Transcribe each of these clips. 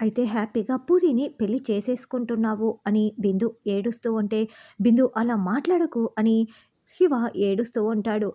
అయితే హ్యాపీగా పూరిని పెళ్ళి చేసేసుకుంటున్నావు అని బిందు ఏడుస్తూ ఉంటే బిందు అలా మాట్లాడకు అని శివ ఏడుస్తూ ఉంటాడు.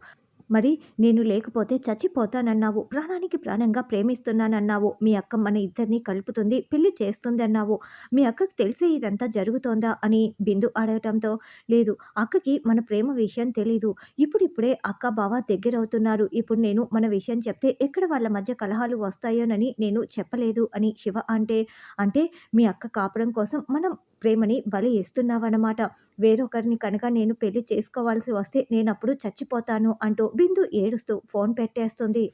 మరి నేను లేకపోతే చచ్చిపోతానన్నావు. ప్రాణానికి ప్రాణంగా ప్రేమిస్తున్నానన్నావు. మీ అక్క మన ఇద్దరిని కలుపుతుంది పెళ్ళి చేస్తుంది అన్నావు మీ అక్కకి తెలిసి ఇదంతా జరుగుతోందా అని బిందు అడగటంతో లేదు అక్కకి మన ప్రేమ విషయం తెలీదు. ఇప్పుడిప్పుడే అక్క బావ దగ్గరవుతున్నారు. ఇప్పుడు నేను మన విషయం చెప్తే ఎక్కడ వాళ్ళ మధ్య కలహాలు వస్తాయోనని నేను చెప్పలేదు అని శివ అంటే అంటే మీ అక్క కాపడం కోసం మనం ప్రేమని బలి ఇస్తున్నావన్నమాట. వేరొకరిని కనుక నేను పెళ్ళి చేసుకోవాల్సి వస్తే నేనప్పుడు చచ్చిపోతాను అంటూ బిందు ఏడుస్తూ ఫోన్ పెట్టేస్తుంది.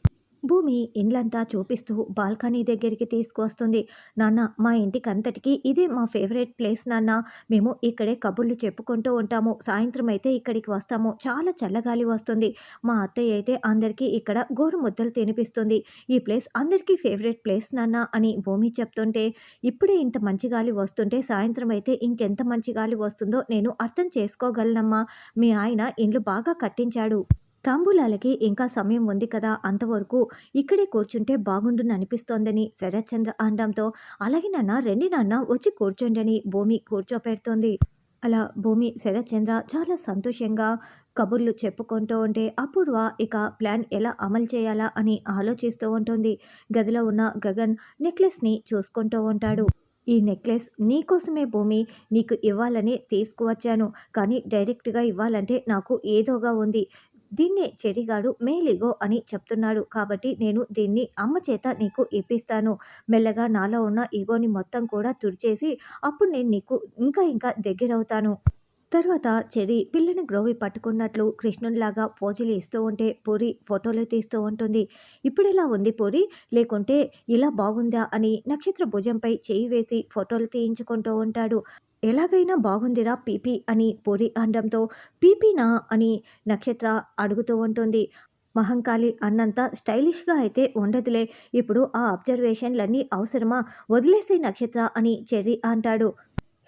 భూమి ఇండ్లంతా చూపిస్తూ బాల్కనీ దగ్గరికి తీసుకొస్తుంది. నాన్న మా ఇంటికి అంతటికి ఇదే మా ఫేవరెట్ ప్లేస్ నాన్న. మేము ఇక్కడే కబుర్లు చెప్పుకుంటూ ఉంటాము. సాయంత్రం అయితే ఇక్కడికి వస్తాము. చాలా చల్లగాలి వస్తుంది. మా అత్తయ్య అయితే అందరికీ ఇక్కడ గోరు ముద్దలు తినిపిస్తుంది. ఈ ప్లేస్ అందరికీ ఫేవరెట్ ప్లేస్ నాన్న అని భూమి చెప్తుంటే ఇప్పుడే ఇంత మంచి గాలి వస్తుంటే సాయంత్రం అయితే ఇంకెంత మంచి గాలి వస్తుందో నేను అర్థం చేసుకోగలనమ్మా. మీ ఆయన ఇండ్లు బాగా కట్టించాడు. తాంబూలాలకి ఇంకా సమయం ఉంది కదా అంతవరకు ఇక్కడే కూర్చుంటే బాగుండును అనిపిస్తోందని శరత్చంద్ర అనడంతో అలాగే నాన్న రెండి నాన్న వచ్చి కూర్చోండి అని భూమి కూర్చోపెడుతోంది. అలా భూమి శరత్చంద్ర చాలా సంతోషంగా కబుర్లు చెప్పుకుంటూ ఉంటే అపూర్వ ఇక ప్లాన్ ఎలా అమలు చేయాలా? అని ఆలోచిస్తూ ఉంటుంది. గదిలో ఉన్న గగన్ నెక్లెస్ని చూసుకుంటూ ఉంటాడు. ఈ నెక్లెస్ నీకోసమే భూమి నీకు ఇవ్వాలని తీసుకువచ్చాను. కానీ డైరెక్ట్గా ఇవ్వాలంటే నాకు ఏదోగా ఉంది. దీన్నే చెడిగాడు మేలిగో అని చెప్తున్నాడు. కాబట్టి నేను దీన్ని అమ్మ చేత నీకు ఇప్పిస్తాను. మెల్లగా నాలో ఉన్న ఈగోని మొత్తం కూడా తుడిచేసి అప్పుడు నేను నీకు ఇంకా ఇంకా దగ్గరవుతాను. తర్వాత చెరి పిల్లని గ్రోవి పట్టుకున్నట్లు కృష్ణునిలాగా పోజులు ఇస్తూ ఉంటే పూరి ఫోటోలు తీస్తూ ఉంటుంది. ఇప్పుడెలా ఉంది పూరి? లేకుంటే ఇలా బాగుందా అని నక్షత్ర భుజంపై చేయి వేసి ఫోటోలు తీయించుకుంటూ ఉంటాడు. ఎలాగైనా బాగుందిరా పీపీ అని పూరి అనడంతో పీపీనా అని నక్షత్ర అడుగుతూ ఉంటుంది. మహంకాళి అన్నంత స్టైలిష్గా అయితే ఉండదులే. ఇప్పుడు ఆ అబ్జర్వేషన్లన్నీ అవసరమా? వదిలేసే నక్షత్ర అని చెర్రీ అంటాడు.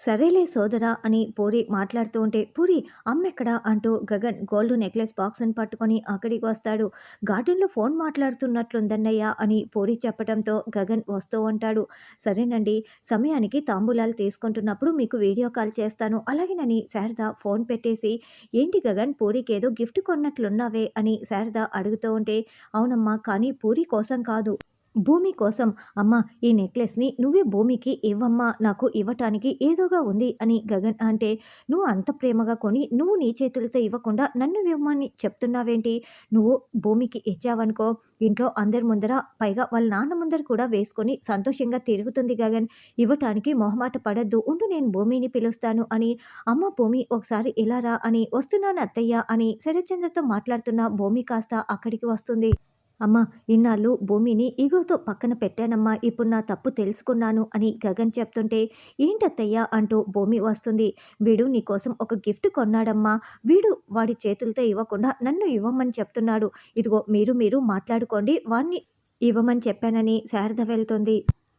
సరేలే సోదరా అని పూరి మాట్లాడుతూ ఉంటే పూరి అమ్మెక్కడా అంటూ గగన్ గోల్డ్ నెక్లెస్ బాక్స్ని పట్టుకొని అక్కడికి వస్తాడు. గార్డెన్లో ఫోన్ మాట్లాడుతున్నట్లుందన్నయ్య అని పూరి చెప్పడంతో గగన్ వస్తూ ఉంటాడు. సరేనండి సమయానికి తాంబూలాలు తీసుకుంటున్నప్పుడు మీకు వీడియో కాల్ చేస్తాను. అలాగేనని శారద ఫోన్ పెట్టేసి ఏంటి గగన్ పూరికి ఏదో గిఫ్ట్ కొన్నట్లున్నావే? అని శారద అడుగుతూ ఉంటే అవునమ్మా కానీ పూరి కోసం కాదు. భూమి కోసం అమ్మ ఈ నెక్లెస్ని నువ్వే భూమికి ఇవ్వమ్మా నాకు ఇవ్వటానికి ఏదోగా ఉంది అని గగన్ అంటే నువ్వు అంత ప్రేమగా కొని నువ్వు నీ చేతులతో ఇవ్వకుండా నన్ను ఇవ్వమని చెప్తున్నావేంటి? నువ్వు భూమికి ఇచ్చావనుకో ఇంట్లో అందరి ముందర పైగా వాళ్ళ నాన్న ముందర కూడా వేసుకొని సంతోషంగా తిరుగుతుంది గగన్. ఇవ్వటానికి మొహమాట పడద్దు ఉండు నేను భూమిని పిలుస్తాను అని అమ్మ భూమి ఒకసారి ఇలా రా అని వస్తున్నాను అత్తయ్య అని శరత్చంద్రతో మాట్లాడుతున్న భూమి కాస్త అక్కడికి వస్తుంది. అమ్మ ఇన్నాళ్ళు భూమిని ఈగోతో పక్కన పెట్టానమ్మా. ఇప్పుడు నా తప్పు తెలుసుకున్నాను అని గగన్ చెప్తుంటే ఏంటత్తయ్యా అంటూ భూమి వస్తుంది. వీడు నీకోసం ఒక గిఫ్ట్ కొన్నాడమ్మా. వీడు వాడి చేతులతో ఇవ్వకుండా నన్ను ఇవ్వమని చెప్తున్నాడు. ఇదిగో మీరు మీరు మాట్లాడుకోండి. వాణ్ణి ఇవ్వమని చెప్పానని శారద వెళ్తుంది.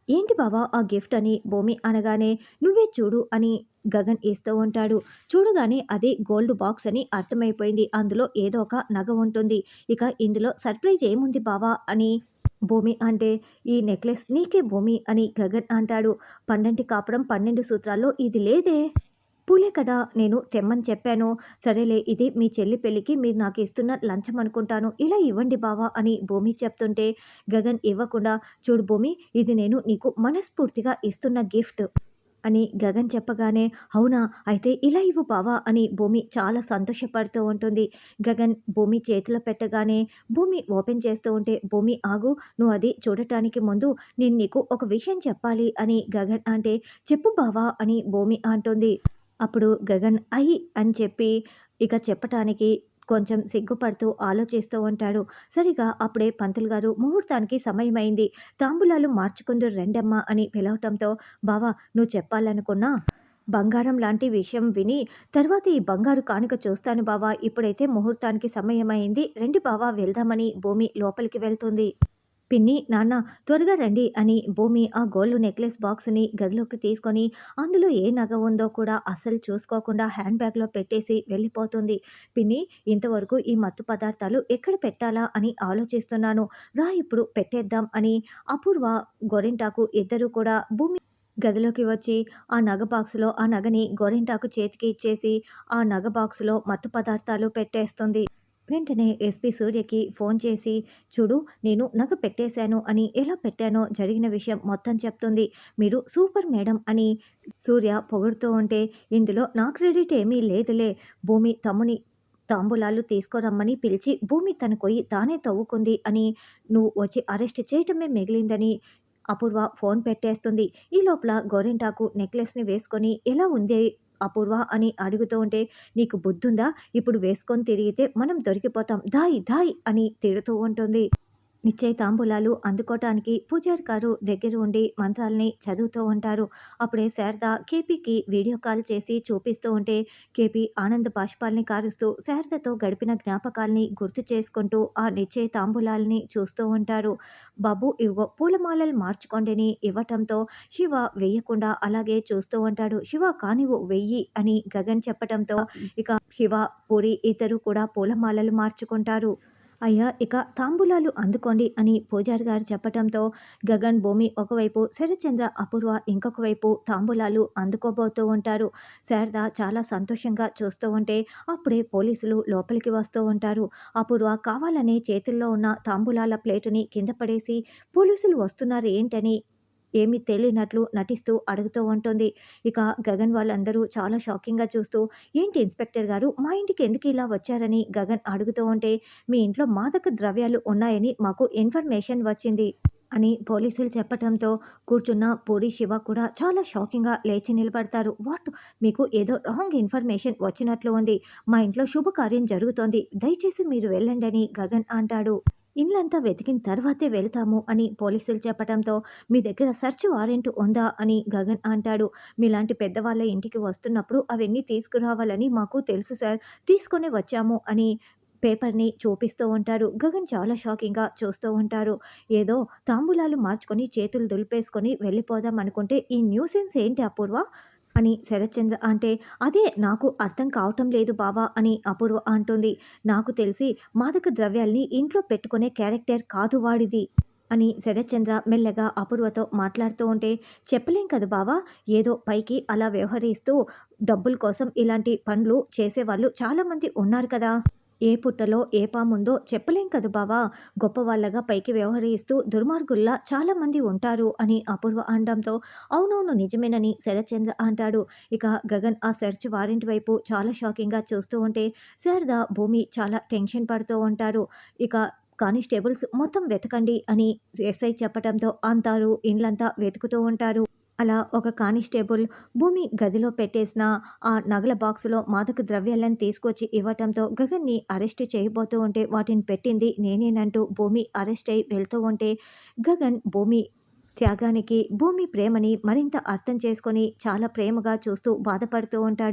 ఏంటి బావా ఆ గిఫ్ట్ అని భూమి అనగానే నువ్వే చూడు అని గగన్ ఇస్తూ ఉంటాడు. చూడగానే అది గోల్డ్ బాక్స్ అని అర్థమైపోయింది. అందులో ఏదో ఒక నగ ఉంటుంది. ఇక ఇందులో సర్ప్రైజ్ ఏముంది బావా అని భూమి అంటే ఈ నెక్లెస్ నీకే భూమి అని గగన్ అంటాడు. పన్నెండు కాపురం పన్నెండు సూత్రాల్లో ఇది లేదే. పూలే కదా నేను తెమ్మని చెప్పాను. సరేలే ఇది మీ చెల్లి పెళ్ళికి మీరు నాకు ఇస్తున్న లంచం అనుకుంటాను. ఇలా ఇవ్వండి బావా అని భూమి చెప్తుంటే గగన్ ఇవ్వకుండా చూడు భూమి ఇది నేను నీకు మనస్ఫూర్తిగా ఇస్తున్న గిఫ్ట్. అని గగన్ చెప్పగానే అవునా? అయితే ఇలా ఇవ్వు బావా అని భూమి చాలా సంతోషపడుతూ ఉంటుంది. గగన్ భూమి చేతిలో పెట్టగానే భూమి ఓపెన్ చేస్తూ ఉంటే భూమి ఆగు. నువ్వు అది చూడటానికి ముందు నేను నీకు ఒక విషయం చెప్పాలి అని గగన్ అంటే చెప్పు బావా అని భూమి అంటుంది. అప్పుడు గగన్ ఐ అని చెప్పి ఇక చెప్పటానికి కొంచెం సిగ్గుపడుతూ ఆలోచిస్తూ ఉంటాడు. సరిగా అప్పుడే పంతులు గారు ముహూర్తానికి సమయమైంది. తాంబూలాలు మార్చుకుందరు రెండమ్మ అని పిలవటంతో బావా నువ్వు చెప్పాలనుకున్నా బంగారం లాంటి విషయం విని తర్వాత ఈ బంగారు కానుక చూస్తాను బావా. ఇప్పుడైతే ముహూర్తానికి సమయమైంది. రెండు బావా వెళ్దామని భూమి లోపలికి వెళ్తుంది. పిన్ని నాన్న త్వరగా రండి అని భూమి ఆ గోల్డ్ నెక్లెస్ బాక్స్ని గదిలోకి తీసుకొని అందులో ఏ నగ ఉందో కూడా అస్సలు చూసుకోకుండా హ్యాండ్ బ్యాగ్లో పెట్టేసి వెళ్ళిపోతుంది. పిన్ని ఇంతవరకు ఈ మత్తు పదార్థాలు ఎక్కడ పెట్టాలా అని ఆలోచిస్తున్నాను. రా ఇప్పుడు పెట్టేద్దాం అని అపూర్వ గొరింటాకు ఇద్దరు కూడా భూమి గదిలోకి వచ్చి ఆ నగ బాక్స్లో ఆ నగని గోరింటాకు చేతికి ఇచ్చేసి ఆ నగ బాక్స్లో మత్తు పదార్థాలు పెట్టేస్తుంది. వెంటనే ఎస్పీ సూర్యకి ఫోన్ చేసి చూడు నేను నగ పెట్టేశాను అని ఎలా పెట్టానో జరిగిన విషయం మొత్తం చెప్తుంది. మీరు సూపర్ మేడం అని సూర్య పొగుడుతూ ఉంటే ఇందులో నా క్రెడిట్ ఏమీ లేదులే. భూమి తమ్ముని తాంబూలాలు తీసుకురమ్మని పిలిచి భూమి తన కొయ్యి తానే తవ్వుకుంది అని నువ్వు వచ్చి అరెస్ట్ చేయటమే మిగిలిందని అపూర్వ ఫోన్ పెట్టేస్తుంది. ఈ లోపల గోరింటాకు నెక్లెస్ని వేసుకొని ఎలా ఉంది అపూర్వ అని అడుగుతూ ఉంటే నీకు బుద్ధుందా? ఇప్పుడు వేసుకొని తిరిగితే మనం దొరికిపోతాం. దాయి దాయి అని తిడుతూ ఉంటుంది. నిశ్చయ తాంబూలాలు అందుకోవటానికి పూజారి గారు దగ్గర ఉండి మంత్రాలని చదువుతూ ఉంటారు. అప్పుడే శారద కేపీకి వీడియో కాల్ చేసి చూపిస్తూ ఉంటే కేపీ ఆనంద బాష్పాల్ని కారుస్తూ శారదతో గడిపిన జ్ఞాపకాల్ని గుర్తు చేసుకుంటూ ఆ నిశ్చయితాంబూలాల్ని చూస్తూ ఉంటారు. బాబు ఇవ్వ పూలమాలలు మార్చుకోండిని ఇవ్వటంతో శివ వెయ్యకుండా అలాగే చూస్తూ ఉంటాడు. శివ కానివు వెయ్యి అని గగన్ చెప్పటంతో ఇక శివ పూరి ఇద్దరు కూడా పూలమాలలు మార్చుకుంటారు. అయ్యా ఇక తాంబూలాలు అందుకోండి అని పూజారి గారు చెప్పటంతో గగన్ భూమి ఒకవైపు శరచంద్ర అపూర్వ ఇంకొక వైపు తాంబూలాలు అందుకోబోతూ ఉంటారు. శారద చాలా సంతోషంగా చూస్తూ ఉంటే అప్పుడే పోలీసులు లోపలికి వస్తూ ఉంటారు. అపూర్వ కావాలనే చేతుల్లో ఉన్న తాంబూలాల ప్లేటుని కింద పడేసి పోలీసులు వస్తున్నారు ఏంటని ఏమీ తెలియనట్లు నటిస్తూ అడుగుతూ ఉంటుంది. ఇక గగన్ వాళ్ళందరూ చాలా షాకింగ్గా చూస్తూ ఏంటి ఇన్స్పెక్టర్ గారు మా ఇంటికి ఎందుకు ఇలా వచ్చారని? గగన్ అడుగుతూ ఉంటే మీ ఇంట్లో మాదక ద్రవ్యాలు ఉన్నాయని మాకు ఇన్ఫర్మేషన్ వచ్చింది అని పోలీసులు చెప్పడంతో కూర్చున్న పూడి శివ కూడా చాలా షాకింగ్గా లేచి నిలబడతారు. వాట్? మీకు ఏదో రాంగ్ ఇన్ఫర్మేషన్ వచ్చినట్లు ఉంది. మా ఇంట్లో శుభకార్యం జరుగుతోంది. దయచేసి మీరు వెళ్ళండి అని గగన్ అంటాడు. ఇల్లంతా వెతికిన తర్వాతే వెళ్తాము అని పోలీసులు చెప్పడంతో మీ దగ్గర సెర్చ్ వారెంట్ ఉందా? అని గగన్ అంటాడు. మీలాంటి పెద్దవాళ్ళ ఇంటికి వస్తున్నప్పుడు అవన్నీ తీసుకురావాలని మాకు తెలుసు సార్. తీసుకొని వచ్చాము అని పేపర్ని చూపిస్తూ ఉంటారు గగన్ చాలా షాకింగ్గా చూస్తూ ఉంటారు ఏదో తాంబూలాలు మార్చుకొని చేతులు దులిపేసుకొని వెళ్ళిపోదాం అనుకుంటే ఈ న్యూసెన్స్ ఏంటి అపూర్వ? అని శరత్చంద్ర అంటే అదే నాకు అర్థం కావటం లేదు బావా అని అపూర్వ అంటుంది. నాకు తెలిసి మాదక ద్రవ్యాల్ని ఇంట్లో పెట్టుకునే క్యారెక్టర్ కాదు వాడిది అని శరత్చంద్ర మెల్లగా అపూర్వతో మాట్లాడుతూ ఉంటే చెప్పలేం కదా బావా ఏదో పైకి అలా వ్యవహరిస్తూ డబ్బుల కోసం ఇలాంటి పనులు చేసేవాళ్ళు చాలామంది ఉన్నారు కదా. ఏ పుట్టలో ఏ పాముందో చెప్పలేం కదా బావా. గొప్పవాళ్ళగా పైకి వ్యవహరిస్తూ దుర్మార్గుల్లా చాలామంది ఉంటారు అని అపూర్వ అనడంతో అవునవును నిజమేనని శరత్చంద్ర అంటాడు. ఇక గగన్ ఆ సెర్చ్ వారెంట్ వైపు చాలా షాకింగ్గా చూస్తూ ఉంటే శారద భూమి చాలా టెన్షన్ పడుతూ ఉంటారు. ఇక కానిస్టేబుల్స్ మొత్తం వెతకండి అని ఎస్ఐ చెప్పడంతో అంతారు. ఇండ్లంతా వెతుకుతూ ఉంటారు. అలా ఒక కానిస్టేబుల్ భూమి గదిలో పెట్టేసిన ఆ నగల బాక్సులో మాదక ద్రవ్యాలను తీసుకొచ్చి ఇవ్వటంతో గగన్ని అరెస్ట్ చేయబోతూ ఉంటే వాటిని పెట్టింది నేనేనంటూ భూమి అరెస్ట్ అయి వెళ్తూ ఉంటే గగన్ భూమి త్యాగానికి భూమి ప్రేమని మరింత అర్థం చేసుకొని చాలా ప్రేమగా చూస్తూ బాధపడుతూ ఉంటాడు.